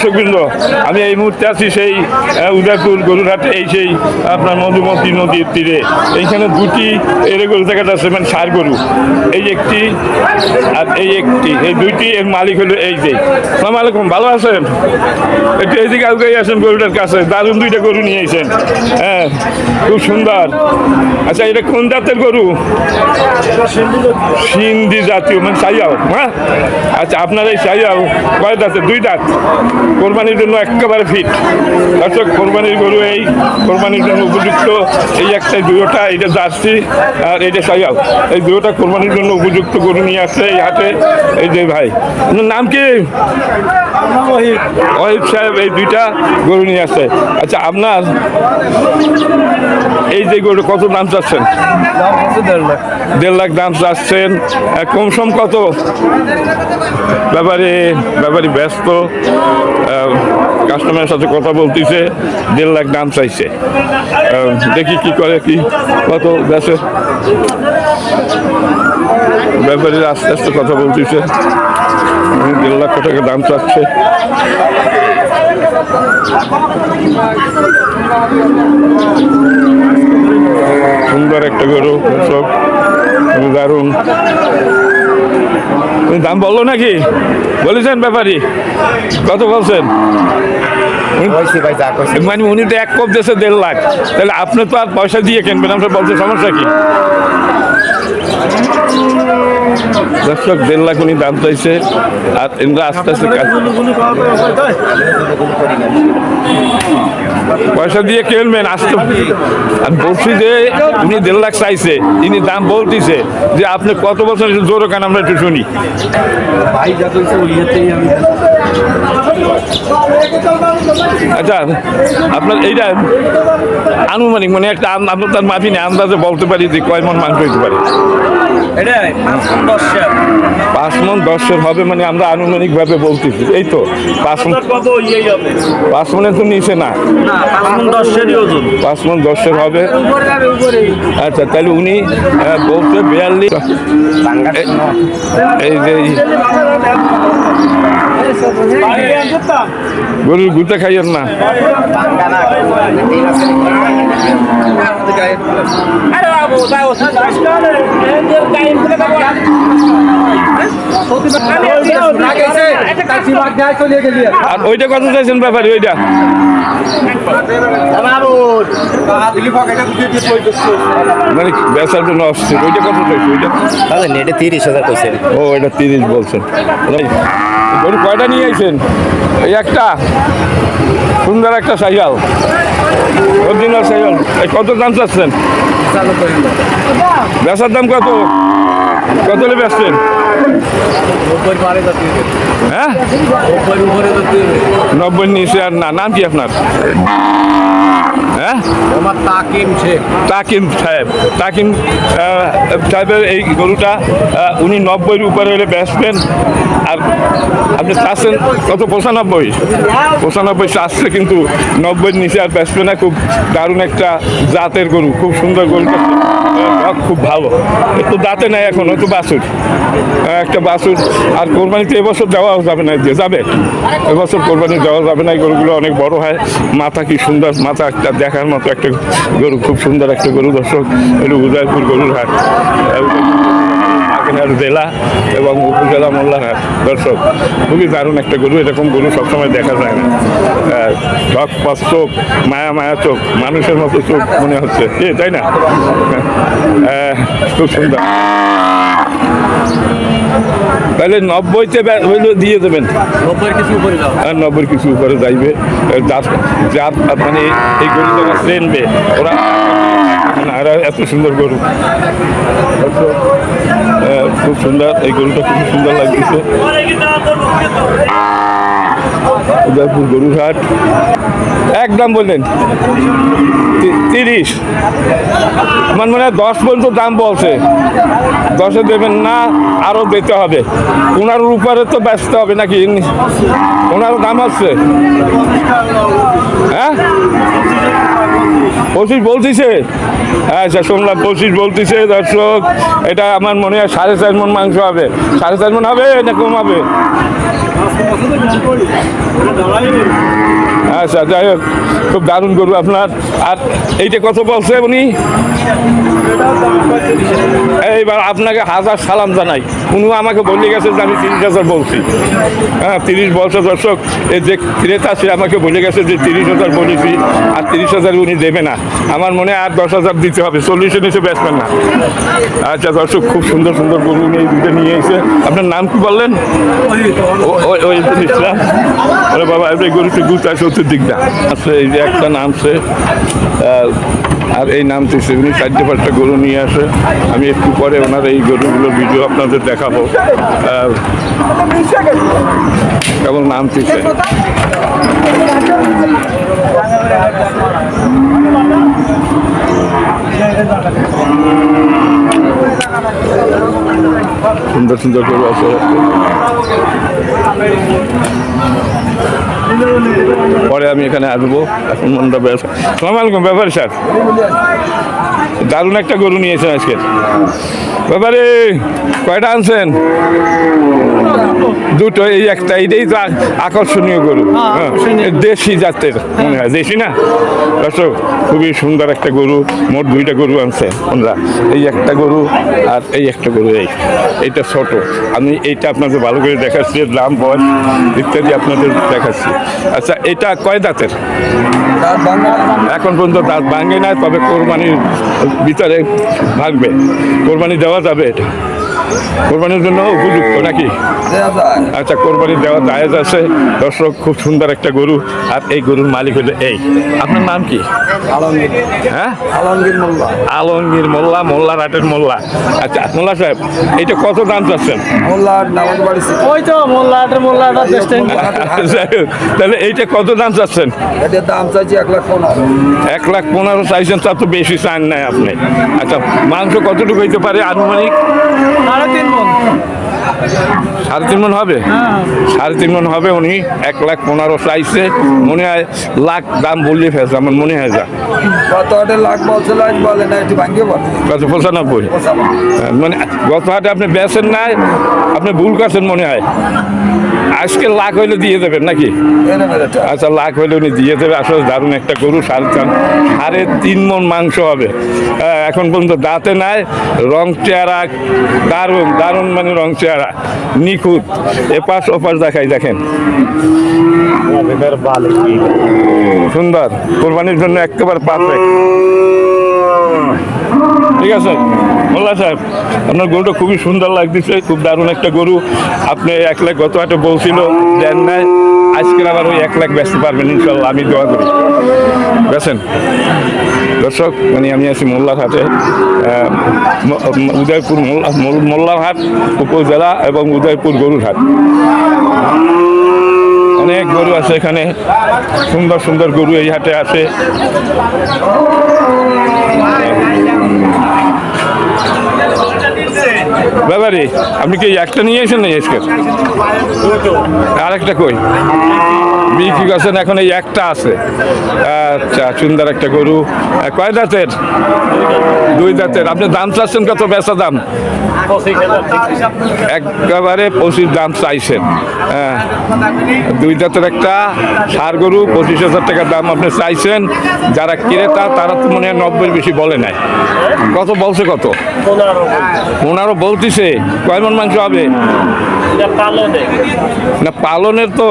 দর্শকবৃন্দ, আমি এই মুহূর্তে আছি সেই উদয়পুর গরুরহাটে, এই সেই আপনার মধুমতি নদীর তীরে। এইখানে দুটি এর গরু দেখা যাচ্ছে মানে সার গরু। এই একটি আর এই একটি, এই দুইটি এর মালিক হলো এই যে। সালাম আলাইকুম, ভালো আছেন? একটু এইদিকে আগে আসেন গরুটার কাছে, দারুণ দুইটা গরু নিয়ে এসেছেন। হ্যাঁ খুব সুন্দর। আচ্ছা এটা কোন জাতের গরু? সিন্ধি জাতীয় মানে সাইয়াও হ্যাঁ? আচ্ছা আপনার এই সাইয়াও কয় দাঁতের দুই দাঁত। কোরবানির জন্য একেবারে ফিট দর্শক, কোরবানির গরু এই, কোরবানির জন্য উপযুক্ত। এই একটাই দুটোটা এটা জার্সি আর এইটা সাইয়াও। এই দুটোটা কোরবানির জন্য উপযুক্ত গরু নিয়ে আসছে এই হাটে এই যে ভাই নাম কি? ওহিব সাহেব, এই দুইটা গরু নিয়ে আসছে। আচ্ছা আপনার এই যে গরু কত দাম চাচ্ছেন? দেড় লাখ দাম চাচ্ছেন। কম সম কত? ব্যাপারে ব্যাপারে ব্যস্ত। কাস্টমারের সাথে কথা বলতেছে, দেড় লাখ দাম চাইছে। দেখি কি করে, কি কত বেছে ব্যাপারে আস্তে আস্তে কথা বলতেছে। দেড় লাখ টাকা দাম চাচ্ছে। সুন্দর একটা গরু সব। দারুণ। দাম বলল নাকি? বলেছেন ব্যাপারী। কত বলছেন? মানে উনি তো এক কপ দেশে দেড় লাখ। তাহলে আপনি তো আর পয়সা দিয়ে কিনবেন আপনার বলতে সমস্যা কি? দর্শক, দেড় লাখ উনি দাম চাইছে। আর এনরা আস্তে আস্তে পয়সা দিয়ে কিনবেন আসতে। আমি বলছি যে, উনি দেড় লাখ চাইছে, ইনি দাম বলতেছে যে, আপনি কত বছর জোর কেন, আমরা একটু শুনি। আচ্ছা আপনার এইটা আনুমানিক মানে একটা আপনার তার মাফি নেই, আন্দাজে বলতে পারি যে কয় মন মাংস হইতে পারে। Oh, পাঁচ মন দশ শেয়ার পাঁচ মন দশের হবে মানে আমরা আনুমানিক ভাবে বলতেছি এই তো পাঁচ মন কত পাঁচ মনের তো নিচে না। না পাঁচ মন মন দশের হবে। আচ্ছা তাহলে উনি বলতে বিয়াল্লিশ। এই যে এই গরুর গুতে খাইয়েন না। আর ওইটা কত চাইছেন ব্যাপারে ওইটা? মানে বেচার জন্য আসছে ওইটা কত চাইছে ওইটা? তিরিশ হাজার ও এটা তিরিশ বলছেন। গরু কয়টা নিয়ে আইছেন? এই একটা। সুন্দর একটা সাইকেল। Original cycle. এই কত দাম চাচ্ছেন? বেচার দাম কত? কত হলে বেচছেন হ্যাঁ? নব্বই নিচে আর না নাম কি আপনার? হ্যাঁ? আমার তাকিম শেখ। তাকিম সাহেব। তাকিম সাহেবের এই গরুটা উনি নব্বইয়ের উপরে হলে ব্যাটসম্যান আর আপনি চাচ্ছেন কত? পঁচানব্বই? পঁচানব্বই চাচ্ছে কিন্তু নব্বইয়ের নিচে আর ব্যাটসম্যানে খুব দারুণ একটা জাতের গরু। খুব সুন্দর আহ, খুব ভালো। একটু দাঁতে নেই এখন, একটু বাছুর। একটা বাছুর। আর কোরবানিতে এবছর দেওয়া যাবে না, যে যাবে। এবছর কোরবানি দেওয়া যাবে না গরুগুলো অনেক বড় হয়। মাথা কি সুন্দর, মাথা একটা দেখার মতো একটা গরু, খুব সুন্দর একটা গরু, দর্শক। এটা উদয়পুর গরুর হাট। আহ, জেলা এবং উপজেলা মোল্লারহাট দর্শক। খুবই দারুণ একটা গরু এরকম গরু সবসময় দেখা যায় না। ঢক পাঁচ চোখ মায়া মায়া চোখ মানুষের মতো চোখ মনে হচ্ছে। এ তাই না? খুব সুন্দর। তাহলে নব্বইতে ব্যা- দিয়ে দেবেন। নব্বই কিছু উপরে আর নব্বই কিছু উপরে যাইবে। যার যার মানে এই গরু যারা চেনবে ওরা না, এরা এত সুন্দর গরু। খুব সুন্দর। এই গরুটা খুব সুন্দর লাগতেছে। উদয়পুর গরুর হাট একদম বললেন। তিরিশ। আমার মনে হয় দশ পর্যন্ত দাম বলছে। দশে দেবেন না, আরও দিতে হবে। ওনার উপরে তো ব্যস্ত হবে নাকি? ওনারও দাম আছে। পঁচিশ বলতেছে আচ্ছা শুনলাম পঁচিশ বলতেছে দর্শক। এটা আমার মনে হয় সাড়ে চার মন মাংস হবে। সাড়ে চার মন হবে না কম হবে? আচ্ছা যাই হোক, খুব দারুণ গরু আপনার। আর এইটা কত বলছে উনি? এইবার আপনাকে হাজার সালাম জানাই। উনি আমাকে বলে গেছে যে আমি তিরিশ হাজার বলছি। হ্যাঁ তিরিশ বছর দর্শক এই যে ক্রেতা, সে আমাকে বলে গেছে যে তিরিশ হাজার বলেছি, আর তিরিশ হাজার উনি দেবে না। আমার মনে আর দশ হাজার দিতে হবে চল্লিশে নিচে বেচবেন না। আচ্ছা দর্শক, খুব সুন্দর সুন্দর গরু নিয়ে দুটো নিয়ে এসে, আপনার নাম কি বললেন? ওই ওই ওরে বাবা, এই গরুটি গুতা চতুর দিকটা আছে, এই যে একটা নামছে আর এই নামতেছে। উনি চারটে পাঁচটা গরু নিয়ে আসে। আমি একটু পরে ওনার এই গরুগুলোর ভিডিও আপনাদের দেখাবো। কেমন নামতেছে। সুন্দর সুন্দর গরু আছে। পরে আমি এখানে আসব। এখন মনটা ব্যবসা সালাম আলাইকুম, ব্যাপারে স্যার। দারুণ একটা গরু নিয়েছেন আজকে। ব্যাপারে, কয়টা আনছেন? দুটো এই একটা এইটাই তো আকর্ষণীয় গরু। হ্যাঁ, দেশি জাতের মনে হয়। দেশি না? দর্শক খুবই সুন্দর একটা গরু মোট দুইটা গরু আনছে ওনারা। এই একটা গরু আর এই একটা গরু এই। এইটা ছোট। আমি এইটা আপনাদের ভালো করে দেখাচ্ছি দাম বয়স ইত্যাদি আপনাদের দেখাচ্ছি। আচ্ছা এটা কয় দাঁতের? এখন পর্যন্ত দাঁত ভাঙে না তবে কোরবানির ভিতরে ভাঙবে কোরবানি দেওয়া যাবে এটা? কোরবানির জন্য উপযুক্ত নাকি? আচ্ছা কোরবানি দেওয়া দায়েজ আছে। দর্শক খুব সুন্দর একটা গরু। আর এই গরুর মালিক হলো এই। আপনার নাম কি? আলমগীর। হ্যাঁ? আলমগীর মোল্লা। আলমগীর মোল্লা মোল্লা রাটের মোল্লা। আচ্ছা মোল্লা সাহেব এইটা কত দাম চাচ্ছেন? মোল্লা ওই তো মোল্লা মোল্লা হোক, তাহলে এইটা কত দাম চাচ্ছেন? এটার দাম চাইছি এক লাখ পনেরো। এক লাখ পনেরো চাইছেন তার তো বেশি চান নাই আপনি। আচ্ছা মাংস কতটুকু হইতে পারে আনুমানিক? সাড়ে তিন মন। সাড়ে তিন মন হবে? সাড়ে তিন মন হবে উনি এক লাখ পনেরো চাইছে। মনে হয় লাখ দাম বললে ফেলছে আমার মনে হয় যা। গত হাটে লাখ বলছে লাখ বলে না একটু ভাঙ্গে বলে। কত পঁচানব্বই। হ্যাঁ, মানে গত হাটে আপনি বেচেন নাই আপনি ভুল করছেন মনে হয়। আজকে লাখ হইলে দিয়ে দেবেন নাকি? আচ্ছা লাখ হইলে উনি দিয়ে দেবে। আসলে দারুণ একটা গরু সাড়ে চার সাড়ে তিন মন মাংস হবে। হ্যাঁ, এখন পর্যন্ত দাঁতে নাই রং চেহারা দারুণ দারুণ মানে রং চেহারা নিখুঁত। এপাশ ওপাশ দেখাই দেখেন। সুন্দর কোরবানির জন্য একেবারে পারফেক্ট ঠিক আছে? মোল্লা সাহেব আপনার গরুটা খুবই সুন্দর লাগতেছে খুব দারুণ একটা গরু। আপনি এক লাখ গত হাটে বলছিল দেন নাই আজকে আবার ওই এক লাখ বেচতে পারবেন ইনশাল্লাহ আমি দোয়া করি। বেছেন দর্শক মানে আমি আছি মোল্লার হাটে। আহ, ম- ম- উদয়পুর মোল্লা মোল- মোল্লার হাট উপজেলা এবং উদয়পুর গরুর হাট। অনেক গরু আছে এখানে। সুন্দর সুন্দর গরু এই হাটে আছে। ব্যাপারে আপনি কি একটা নিয়ে এসেন না আজকে? আর একটা কই? বিক্রি করছেন এখন এই একটা আছে। আচ্ছা সুন্দর একটা গরু। কয় দাঁতের? দুই দাঁতের। আপনি দাম চাচ্ছেন কত? বেচা দাম? একেবারে পঁচিশ দাম চাইছেন। হ্যাঁ। দুই দাঁতের একটা সার গরু পঁচিশ হাজার টাকার দাম আপনি চাইছেন। যারা ক্রেতা তারা তো মনে হয় নব্বই বেশি বলে নাই। কত বলছে কত? পনেরো বলতিছে। কয় মন মাংস হবে? না পালনের তো।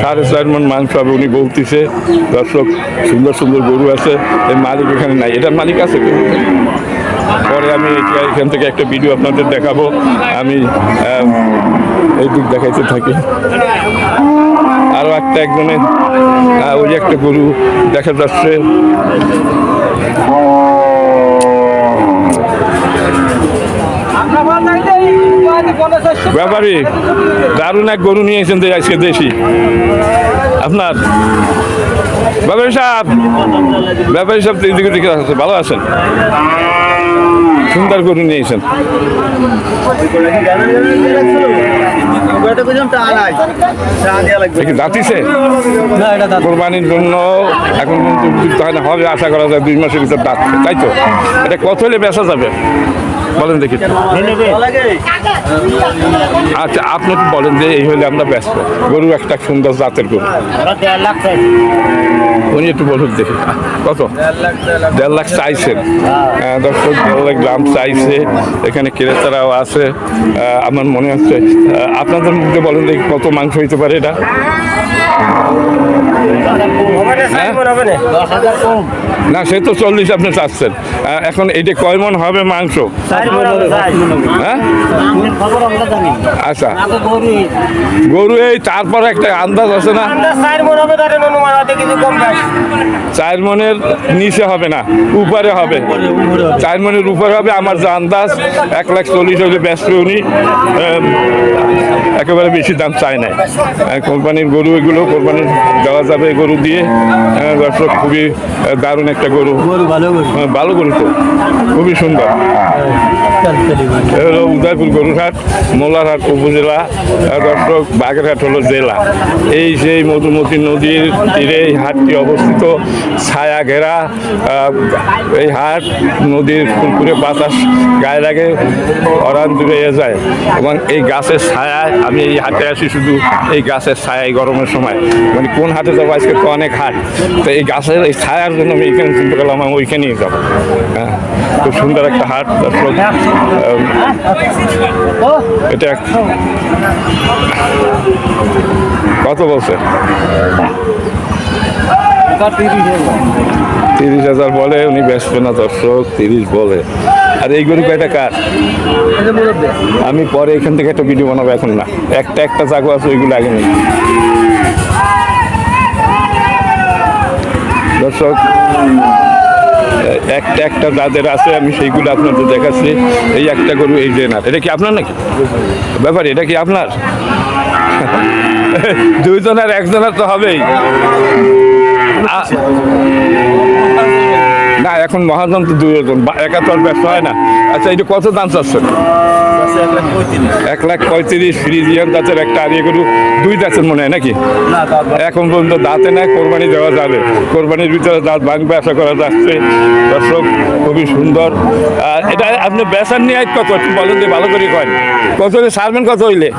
সাড়ে চার মন মাংস হবে উনি বলতিছে দর্শক, সুন্দর সুন্দর গরু আছে। এই মালিক এখানে নাই। এটার মালিক আছে? পরে আমি এখান থেকে একটা ভিডিও আপনাদের দেখাবো। আমি এই দিক দেখাইতে থাকি। আরও একটা একজনের ওই একটা গরু দেখা যাচ্ছে। ব্যাপারী, দারুণ এক গরু নিয়েছেন তো আজকে দেশি। আপনার? ব্যাপারী সাহেব ব্যাপারী সাহেব এদিকে দিকে আছে ভালো আছেন? সুন্দর গরু নিয়েছেন দাঁতিছে? কোরবানির জন্য এখন হবে আশা করা যায় দুই মাসের ভিতর দাঁত তাই তো? এটা কত হলে বেচা যাবে? বলেন দেখি। আচ্ছা আপনি বলেন যে এই হলে আমরা ব্যস্ত। গরু একটা সুন্দর জাতের গরু। উনি একটু বলুন দেখি। কত? দেড় লাখ চাইছেন আহ, দর্শক দেড় লাখ দাম চাইছে। এখানে ক্রেতারাও আছে। আমার মনে হচ্ছে আপনাদের মধ্যে বলেন দেখি কত মাংস হইতে পারে এটা? হ্যাঁ? না সে তো চল্লিশ আপনি চাচ্ছেন। এখন এইটা কয় মন হবে মাংস? হ্যাঁ আচ্ছা। গরু এই তারপর একটা আন্দাজ আছে না? চার মনের নিচে হবে না উপরে হবে। চার মনের উপরে হবে আমার যা আন্দাজ এক লাখ চল্লিশ হলে ব্যস্ত উনি একেবারে বেশি দাম চায় না আহ, কোম্পানির গরু এগুলো কোম্পানির দেওয়া যাবে গরু দিয়ে। দর্শক খুবই দারুণ একটা গরু। আহ, ভালো গরু তো খুবই সুন্দর। হলো উদয়পুর গরুরহাট মোলারহাট উপজেলা দর্শক, বাগেরহাট হলো জেলা। এই সেই মধুমতি নদীর তীরে এই হাটটি অবস্থিত। ছায়া ঘেরা এই হাট নদীর ফুলপুরে বাতাস গায়ে লাগে, অরান দূরে যায়। এবং এই গাছের ছায়ায় আমি এই হাটে আসি শুধু এই গাছের ছায়ায় গরমের সময়। মানে কোন হাটে যাব আজকে তো অনেক হাট। তো এই গাছের এই ছায়ার জন্য আমি এইখানে চিন্তা করলাম, আমি ওইখানেই যাব। হ্যাঁ খুব সুন্দর একটা হাট। এটা এক- কত বলছে? তিরিশ হাজার। বলে উনি ব্যস্ত না দর্শক তিরিশ বলে। আর এই গরু কয়টা কার? আমি পরে এখান থেকে একটা ভিডিও বানাবো এখন না। একটা একটা চাকু আছে ওইগুলো আগে নেই। দর্শক একটা একটা যাদের আছে, আমি সেইগুলো আপনাদের দেখাচ্ছি। এই একটা গরু, এই যে এটা কি আপনার নাকি? ব্যাপার, এটা কি আপনার? দুইজনের, একজনের তো হবেই। না এখন মহাজন তো দুজন বা- একা তো আর ব্যবসা হয় না। আচ্ছা এটা কত দাম চাচ্ছেন? এক লাখ পঁয়ত্রিশ ফ্রিজিয়ান দাঁতের একটা আরিয়ে গরু। দুই দাঁতের মনে হয় নাকি? এখন পর্যন্ত দাঁতে না কোরবানি দেওয়া যাবে। কোরবানির ভিতরে দাঁত ভাঙবে আশা করা যাচ্ছে। দর্শক খুবই সুন্দর। আর এটা আপনি বেসার নিয়ে কত? একটু বলেন যে ভালো করে কয়। কত হলে সারবেন কত হইলে?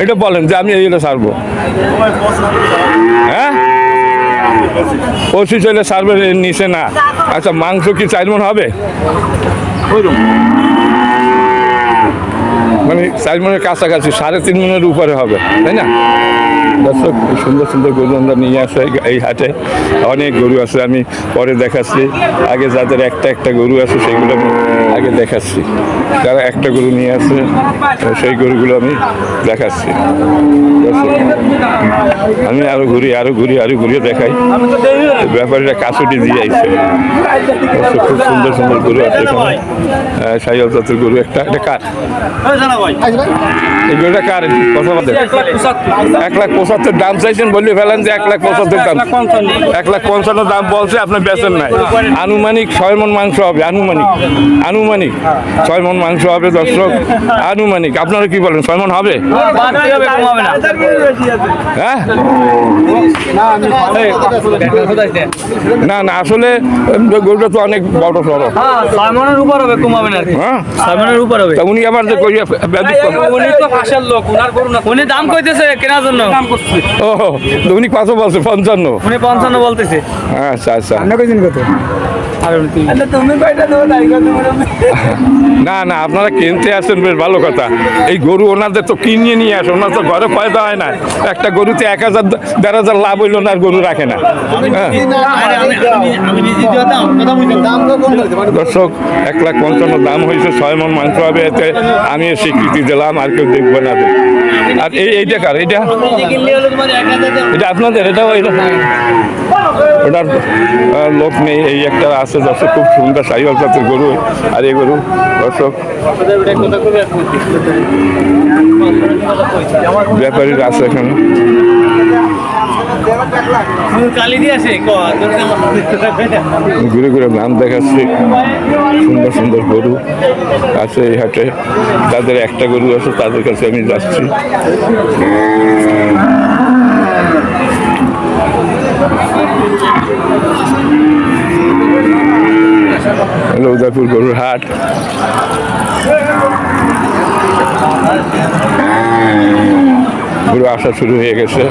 এটা বলেন যে আমি এইগুলো সারবো। হ্যাঁ? পঁচিশ হলে সার্ভে নিচে না। আচ্ছা মাংস কি চার মন হবে? মানে চার মনের কাছাকাছি, সাড়ে তিন মনের উপরে হবে, তাই না? দর্শক সুন্দর সুন্দর গরু আমরা নিয়ে আসে এই হাটে। অনেক গরু আছে, আমি পরে দেখাচ্ছি। আগে যাদের একটা একটা গরু আছে, সেগুলো আমি আগে দেখাচ্ছি। যারা একটা গরু নিয়ে আসে, সেই গরুগুলো আমি দেখাচ্ছি। আমি আরও ঘুরি আরও ঘুরি, আরও ঘুরিয়ে দেখাই। ব্যাপারীরা কাছুটি দিয়ে আইছে। খুব সুন্দর সুন্দর গরু আছে সাইয়াল জাতের গরু একটা। একটা কার? এই কার? কথা বলতে এক লাখ পঁচাত্তর দাম চাইছেন বললে ফেলেন যে এক লাখ পঁচাত্তর দাম। এক লাখ পঞ্চান্ন। দাম বলছে আপনি বেচেন নাই। আনুমানিক ছয় মন মাংস হবে আনুমানিক। আনুমানিক ছয় মন মাংস হবে দর্শক। আনুমানিক। আপনারা কি বলেন ছয় মন হবে? হ্যাঁ? না না আসলে গরুটা তো অনেক বড় সড়ো। সাইমনের উপর হবে কমাবে না আর কি। হ্যাঁ? উপর হবে। উনি আবার যে কইয়া উনি তো পাশের লোক উনার করুন না উনি দাম কইতেছে কেনার জন্য। দাম করছে। ও উনি কত বলছে পঞ্চান্ন। উনি পঞ্চান্ন বলতেছে। আচ্ছা আচ্ছা। কইছেন কত? না না আপনারা কিনতে আসেন বেশ ভালো কথা। এই গরু ওনাদের তো কিনিয়ে নিয়ে আসে ওনার তো ঘরে পয়দা হয় না। একটা গরুতে এক হাজার দেড় হাজার লাভ হইল না আর গরু রাখে না। হ্যাঁ। আমি নিজে দাম কথা বুঝলাম দাম তো কোন দর্শক এক লাখ পঞ্চান্ন দাম হয়েছে ছয় মন মাংস হবে এতে। আমি স্বীকৃতি দিলাম, আর কেউ দেখবে না আর এই এইটা কার, এটা? এটা আপনাদের, এটা এটা ওটার লোক নেই, এই একটা আছে দর্শক খুব সুন্দর সাইওয়াল জাতের গরু, আর এই গরু, দর্শক। ব্যাপারীরা আছে এখানে। ঘুরে ঘুরে নাম দেখাচ্ছে। সুন্দর সুন্দর গরু আছে এই হাটে। যাদের একটা গরু আছে, তাদের কাছে আমি যাচ্ছি। জয়পুর গরুর হাট। গরু আসা শুরু হয়ে গেছে।